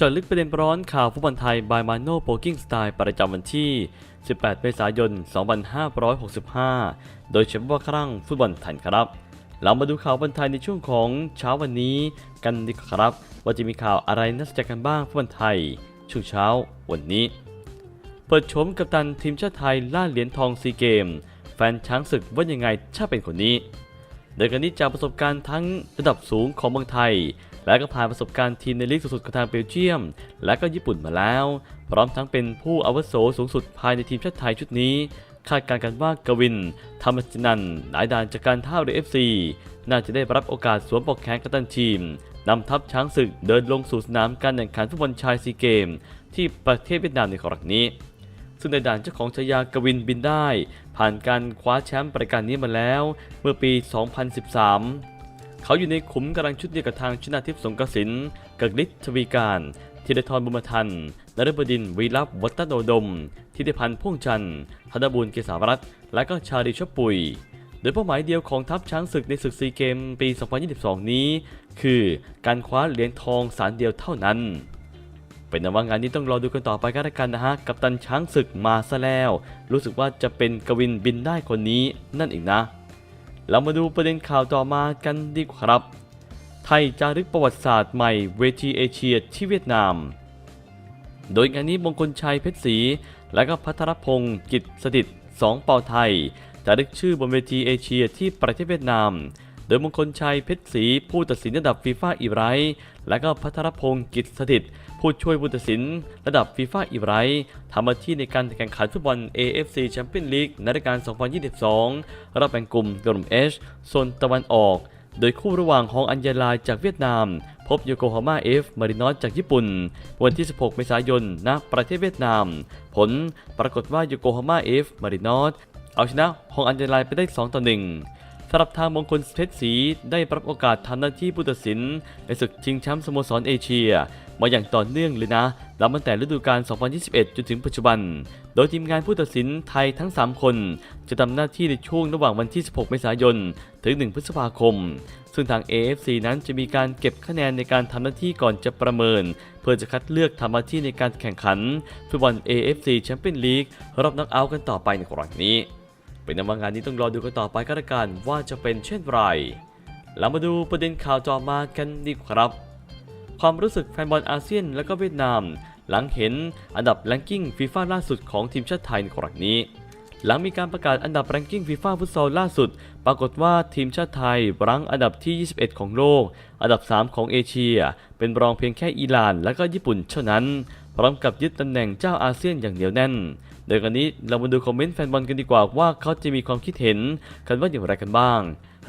จาะลึกประเด็นร้อนข่าวฟุตบอลไทยบายมาโน่โปกิ้งสไตล์ประจำวันที่ 18 เมษายน 2565 โดยเฉพาะครั้งฟุตบอลไทยครับ เรามาดูข่าวบอลไทยในช่วงของเช้าวันนี้กันดีกว่าครับ ว่าจะมีข่าวอะไรน่าสนใจกันบ้างฟุตบอลไทย ช่วงเช้าวันนี้ เปิดโฉมกัปตันทีมชาติไทยล่าเหรียญทองซีเกม แฟนช้างศึกว่ายังไงถ้าเป็นคนนี้ โดยการนี้จากประสบการณ์ทั้งระดับสูงของเมืองไทย และก็ผ่านประสบการณ์ทีมในลีกสูงสุดของทางเบลเยียม และก็ญี่ปุ่นมาแล้ว พร้อมทั้งเป็นผู้อาวุโสสูงสุดภายในทีมชาติไทยชุดนี้ คาดการณ์กันว่ากวินธรรมจินันท์หลายด่านจากการท่าเรือเอฟซีน่าจะได้รับโอกาสสวมปอกแขนกัปตันทีมนำทัพช้างศึกเดินลงสู่สนามการแข่งขันฟุตบอลชายซีเกม ที่ประเทศเวียดนามในครั้งนี้ ซึ่งในด่านเจ้าของฉายากวินบินได้ ผ่านการคว้าแชมป์รายการนี้มาแล้ว เมื่อปี 2013 เขาอยู่ในขุมกำลังชุดเดียวกับทางชนาทิพย์สงกสินกักฤทธิ์ทวีการธีรทรบุญมทันนฤบดินทร์วีรับวัฒโนดม ทิติพันธ์พ่วงจันทร์ธนบุญเกษาวรัตน์และก็ชาดิชปุย โดยเป้าหมายเดียวของทัพช้างศึกในศึกซีเกมปี 2022 นี้ คือการคว้าเหรียญทองสารเดียวเท่านั้น เป็นนว่างานนี้ต้องรอดูกันต่อไปกันละกันนะฮะ กับตันช้างศึกมาซะแล้ว รู้สึกว่าจะเป็นกวินบินได้คนนี้นั่นเองนะ เรามาดูประเด็นข่าวต่อมากันดีกว่าครับ ไทยจารึกประวัติศาสตร์ใหม่เวทีเอเชียที่เวียดนาม โดยงานนี้มงคลชัยเพชรศรีและก็พัทรพงศ์กิจสถิตสองเป่าไทยจารึกชื่อบนเวทีเอเชียที่ประเทศเวียดนาม โดยมงคลชัยเพชรศรีผู้ตัดสินระดับฟีฟ่าอีไรและก็พัทรพงศ์กิจสถิต ผู้ช่วยผู้ตัดสินระดับฟีฟ่าอีไรท์ทำหน้าที่ในการแข่งขันฟุตบอล AFC Champions League ในรายการ2022รอบแบ่งกลุ่มกลุ่ม H โซนตะวันออก โดยคู่ระหว่างฮองอัญญาลายจากเวียดนาม พบโยโกฮาม่าเอฟมารินอสจากญี่ปุ่น วันที่ 16 เมษายนณประเทศเวียดนาม ผลปรากฏว่าโยโกฮาม่าเอฟมารินอสเอาชนะฮองอัญญาลายไปได้ 2 ต่อ 1 สำหรับทางมงคลเพชรศรีได้รับโอกาสทำหน้าที่ผู้ตัดสินในศึกชิงแชมป์สโมสรเอเชีย มาอย่างต่อเนื่องเลยนะนับตั้งแต่ฤดูกาล 2021 จนถึงปัจจุบัน โดยทีมงานผู้ตัดสินไทยทั้ง 3 คน จะทำหน้าที่ในช่วงระหว่างวันที่ 16 เมษายน ถึง 1 พฤษภาคม ซึ่งทาง AFC นั้นจะมีการเก็บคะแนนในการทำหน้าที่ก่อนจะประเมิน เพื่อจะคัดเลือกทำหน้าที่ในการแข่งขันฟุตบอล AFC Champions League รอบนักเอาท์กันต่อไปในครั้งนี้ เป็นนว่างานนี้ต้องรอดูกันต่อไปก็แล้วกันว่าจะเป็นเช่นไรเรามาดูประเด็นข่าวต่อมากันดีกว่าครับ ความรู้สึกแฟนบอลอาเซียนและก็เวียดนาม หลังเห็นอันดับแรงกิ้งฟีฟ่าล่าสุดของทีมชาติไทยในครั้งนี้ หลังมีการประกาศอันดับแรงกิ้งฟีฟ่าฟุตซอลล่าสุด ปรากฏว่าทีมชาติไทยรั้งอันดับที่ 21 ของโลก อันดับ 3 ของเอเชีย เป็นรองเพียงแค่อิหร่าน และก็ญี่ปุ่นเท่านั้น พร้อมกับยึดตำแหน่งเจ้าอาเซียนอย่างเหนียวแน่น โดยกันนี้เรามาดูคอมเมนต์แฟนบอลกันดีกว่าว่าเขาจะมีความคิดเห็นกันว่าอย่างไรกันบ้าง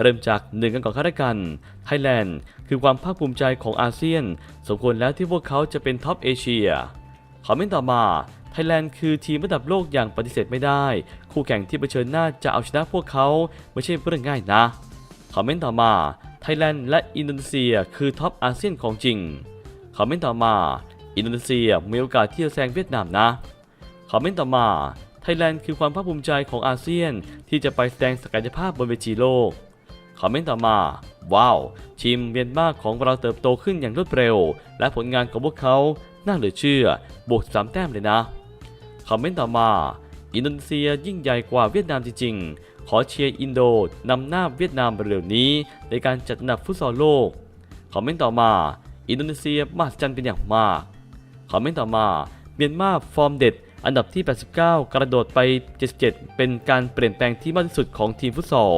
เริ่มจากหนึ่งกันก่อนข้าราชการไทยแลนด์คือความภาคภูมิใจของอาเซียน สมควรแล้วที่พวกเขาจะเป็นท็อปเอเชียคอมเมนต์ต่อมาไทยแลนด์คือทีมระดับโลกอย่างปฏิเสธไม่ได้ คู่แข่งที่เผชิญหน้าจะเอาชนะพวกเขาไม่ใช่เรื่องง่ายนะคอมเมนต์ต่อมาไทยแลนด์และอินโดนีเซียคือท็อปอาเซียนของจริงคอมเมนต์ต่อมา อินโดนีเซียมีโอกาสที่จะแซงเวียดนามนะคอมเมนต์ต่อมา ไทยแลนด์คือความภาคภูมิใจของอาเซียน ที่จะไปแสดงศักยภาพบนเวทีโลกคอมเมนต์ต่อมา ว้าว ทีมเมียนมาของเราเติบโตขึ้นอย่างรวดเร็ว และผลงานของพวกเขาน่าเหลือเชื่อบวกสามแต้มเลยนะคอมเมนต์ต่อมา อินโดนีเซียยิ่งใหญ่กว่าเวียดนามจริงๆ ขอเชียร์อินโดนำหน้าเวียดนามเร็วนี้ ในการจัดอันดับฟุตซอลโลก คอมเมนต์ต่อมา อินโดนีเซียมหัศจรรย์เป็นอย่างมาก คอมเมนต์ต่อมา เมียนมาฟอร์มเด็ด อันดับที่ 89 กระโดดไป 77 เป็นการเปลี่ยนแปลงที่มากที่สุดของทีมฟุตซอล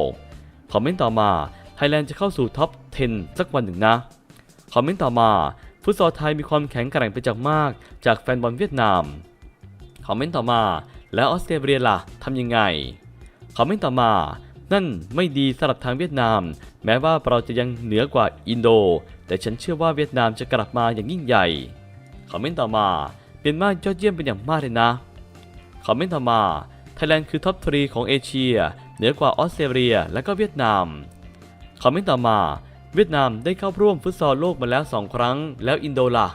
คอมเมนต์ต่อมา ไทยแลนด์จะเข้าสู่ท็อป 10 สักวันหนึ่งนะ คอมเมนต์ต่อมา ฟุตซอลไทยมีความแข็งแกร่งไปจากมาก จากแฟนบอลเวียดนาม คอมเมนต์ต่อมา แล้วออสเตรเลียล่ะทำยังไง คอมเมนต์ต่อมา นั่นไม่ดีสำหรับทางเวียดนาม แม้ว่าเราจะยังเหนือกว่าอินโด แต่ฉันเชื่อว่าเวียดนามจะกลับมาอย่างยิ่งใหญ่ คอมเมนต์ต่อมาเมียนมายอดเยี่ยมเป็นอย่างมากเลยนะคอมเมนต์ต่อมาไทยแลนด์คือท็อปทรีของเอเชียเหนือกว่าออสเตรเลียและก็เวียดนามคอมเมนต์ต่อมา เวียดนามได้เข้าร่วมฟุตซอลโลกมาแล้ว 2 ครั้ง แล้วอินโดล่ะ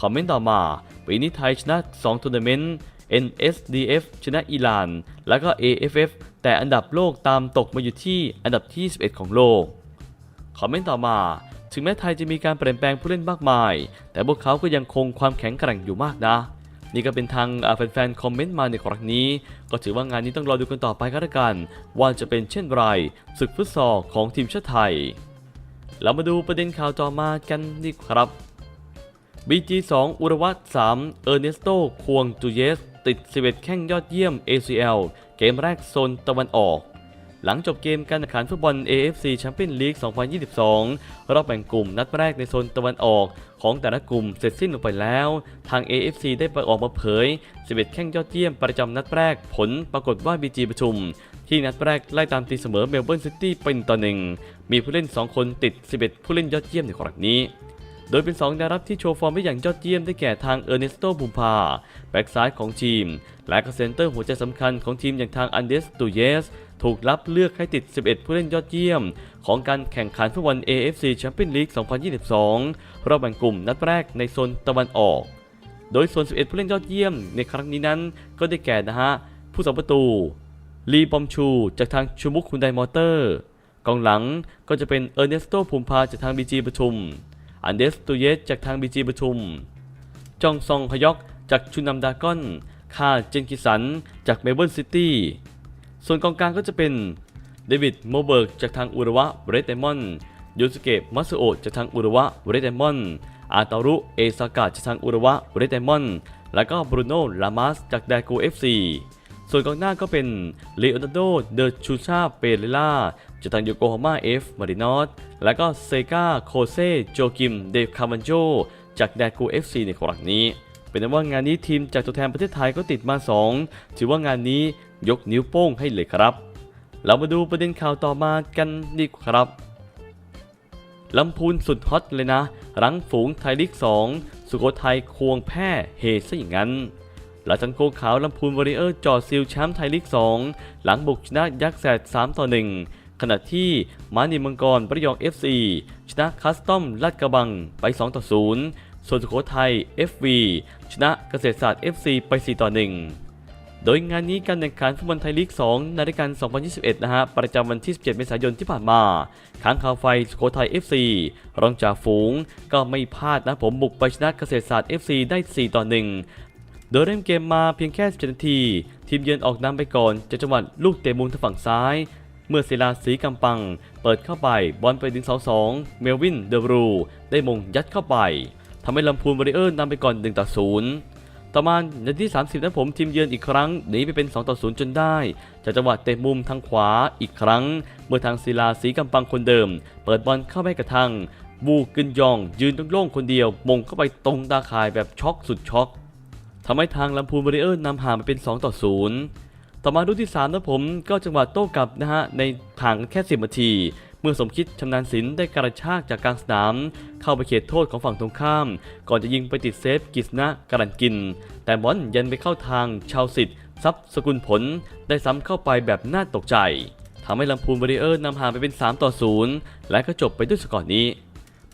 คอมเมนต์ต่อมาปีนี้ไทยชนะ2ทัวร์นาเมนต์ NSDF ชนะอิหร่าน แล้วก็ AFF แต่อันดับโลกตามตกมาอยู่ที่อันดับที่ 11 ของโลก คอมเมนต์ต่อมา ถึงแม้ไทยจะมีการเปลี่ยนแปลงผู้เล่นมากมาย แต่พวกเขาก็ยังคงความแข็งแกร่งอยู่มากนะ นี่ก็เป็นทางแฟนๆคอมเมนต์มาในครั้งนี้ ก็ถือว่างานนี้ต้องรอดูกันต่อไปก็แล้วกัน ว่าจะเป็นเช่นไรศึกฟุตซอลของทีมชาติไทย เรามาดูประเด็นข่าวต่อมากันดีครับ BG2 อุรวัต3เออร์เนสโต ควงจูเยส ติด 11 แข้งยอดเยี่ยม ACL เกมแรกโซนตะวันออก หลังจบเกมการแข่งขันฟุตบอล AFC Champions League 2022 รอบแบ่งกลุ่มนัดแรกในโซนตะวันออกของแต่ละกลุ่มเสร็จสิ้นลงไปแล้ว ทาง AFC ได้ไปออกมาเผย 11 แข้งยอดเยี่ยมประจำนัดแรกผลปรากฏว่า BG ประชุม ที่นัดแรกไล่ตามตีเสมอเมลเบิร์นซิตี้เป็นต่อหนึ่งมีผู้เล่น 2 คนติด 11 ผู้เล่นยอดเยี่ยมในครั้งนี้ โดยเป็น 2 ดาวรับที่โชว์ฟอร์มได้อย่างยอดเยี่ยมได้แก่ทางเออร์เนสโตบุมพาแบ็กซ้ายของทีม และก็เซนเตอร์หัวใจสำคัญของทีมอย่างทางอันเดสตูเยสถูกรับเลือกให้ติด 11 ผู้เล่นยอดเยี่ยม ของการแข่งขันฟุตบอล AFC Champions League 2022 รอบแบ่งกลุ่มนัดแรกในโซนตะวันออก โดยส่วน11 ผู้เล่นยอดเยี่ยมในครั้งนี้นั้น ก็ได้แก่นะฮะ ผู้สาประตู ลีบอมชู จากทางชูมุกคุณไดมอเตอร์ กองหลังก็จะเป็นเออร์เนสโตภูมิพาจากทางบีจีปทุม อันเดสตูเยสจากทางบีจีปทุม จองซองฮยอกจากชุนัมดากอน คาเจนกิสันจากเมลเบิร์นซิตี้ ส่วนกองกลางก็จะเป็นเดวิดโมเบิร์กจากทางอุระวะเรดเดมอนยูสเกะมัสโอะจากทางอุระวะเรดเดมอนอาตารุเอซากะจากทางอุระวะเรดเดมอนและก็บรูโน่ลามาสจากแดกูเอฟซี ส่วนกองหน้าก็เป็นเลโอนาร์โด เดอชูชาเปเรล่าจากทางโยโกฮาม่าเอฟมารินอสและก็เซกาโคเซโจกิม เดฟคามันโจ จากแดกูเอฟซีในครั้งนี้ เป็นนั้นว่างานนี้ทีมจากตัวแทนประเทศไทยก็ติดมา 2 ถือว่างานนี้ยกนิ้วโป้งให้เลยครับ เรามาดูประเด็นข่าวต่อมากันดีกว่าครับลำพูนสุดฮอตเลยนะ รังฝูงไทยลีก 2 สุโขทัยควงแพ้เฮซะอย่างนั้น หลังจากโกขาวลำพูนวอริเออร์จอดซิลแชมป์ไทยลีก 2 หลังบุกชนะยักษ์แสด3ต่อ 1 ขณะที่มานิมังกรประยอง FC ชนะคัสตอมลาดกระบังไป2ต่อ0ส่วนสุโขทัย FV ชนะเกษตรศาสตร์ FC ไป4ต่อ1โดยงานนี้การแข่งขันฟุตบอลไทยลีก 2 ในรายการ 2021 นะฮะ ประจำวันที่ 17 เมษายนที่ผ่านมาค้างคาวไฟสุโขทัย FC รองจากฝูง ก็ไม่พลาดนะผมบุกไปชนะเกษตรศาสตร์ FC ได้ 4 ต่อ 1 โดยเริ่มเกมมาเพียงแค่ 17 นาที ทีมเยือนออกนำไปก่อนจากจังหวัดลูกเตะมุมทางฝั่งซ้าย เมื่อศิลาสีกำปัง เปิดเข้าไปบอลไปถึงเสา2เมลวินเดบรู ได้มงยัดเข้าไปทำให้ลำพูนวอริเออร์นำไปก่อน 1 ต่อ 0 ต่อมานาทีที่30 นั้นผมทีมเยือนอีกครั้งหนีไปเป็น 2 ต่อ 0 จนได้ จากจังหวะเตะมุมทางขวาอีกครั้ง เมื่อทางศิลาสีกำปังคนเดิม เปิดบอลเข้าไปกระทางบูกึนยอง ยืนโล่งๆคนเดียวมงเข้าไปตรงตาข่ายแบบช็อกสุดช็อก ทำให้ทางลำพูนวอริเออร์นำห่างไปเป็น 2 ต่อ 0 ต่อมาดูที่3นะผมก็จังหวะโต้กลับนะฮะในห่างแค่ 10นาที เมื่อสมคิดชำนาญศิลป์ได้กระชากจากกลางสนาม เข้าไปเขตโทษของฝั่งตรงข้าม ก่อนจะยิงไปติดเซฟกิษณะการันกิน แต่บอลยันไปเข้าทางชาวสิทธิ์ทรัพย์สกุลผลได้ซ้ำเข้าไปแบบน่าตกใจทำให้ลำพูนวอริเออร์นำห่างไปเป็น 3 ต่อ 0 และก็จบไปด้วยสกอร์นี้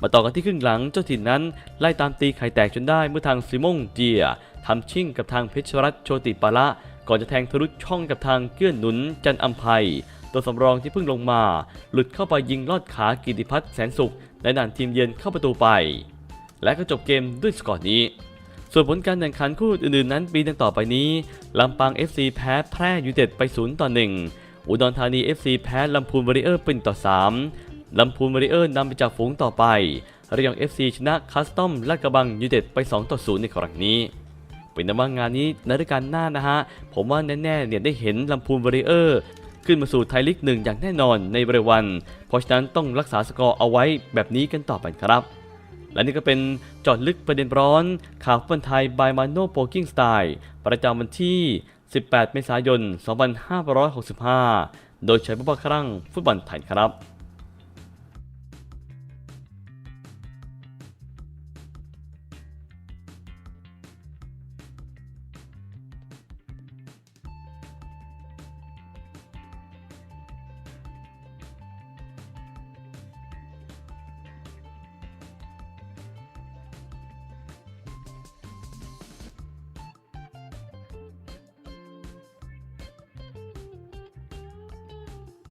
มาต่อกันที่ครึ่งหลังเจ้าถิ่นนั้น ไล่ตามตีไข่แตกจนได้เมื่อทางซิมงเจียทำชิ่งกับทางเพชรรัตนโชติปาละก่อนจะแทงทะลุช่องกับทางเกื้อนหนุนจันอัมภัยตัวสำรองที่เพิ่งลงมา หลุดเข้าไปยิงลอดขากิติพัฒน์แสนสุขในด่านทีมเยือนเข้าประตูไป และก็จบเกมด้วยสกอร์นี้ ส่วนผลการแข่งขันคู่อื่นๆนั้นปีดังต่อไปนี้ลำปาง FC แพ้แพร่ยูเต็ดไป 0 ต่อ 1 อุดรธานี FC แพ้ลำพูนวอริเออร์เป็นต่อ 3 ลำพูนวอริเออร์นำไปจากฝูงต่อไประยอง FC ชนะคัสตอมลาดกระบังยูเต็ดไป 2 ต่อ 0 ในครั้งนี้ เป็นแต่ว่างานนี้ในรายการหน้านะฮะ ผมว่าแน่ๆเนี่ยได้เห็นลำพูนวอริเออร์ขึ้นมาสู่ไทยลีกหนึ่งอย่างแน่นอนในเร็ววัน เพราะฉะนั้นต้องรักษาสกอร์เอาไว้แบบนี้กันต่อไปครับ และนี่ก็เป็นจอดลึกประเด็นร้อน ข่าวฟุตบอลไทย by Mano p o k i n g Style ประจำวันที่ 18 เมษายน 2565 โดยใช้ผู้ประครั่งฟุตบอลไทยครับ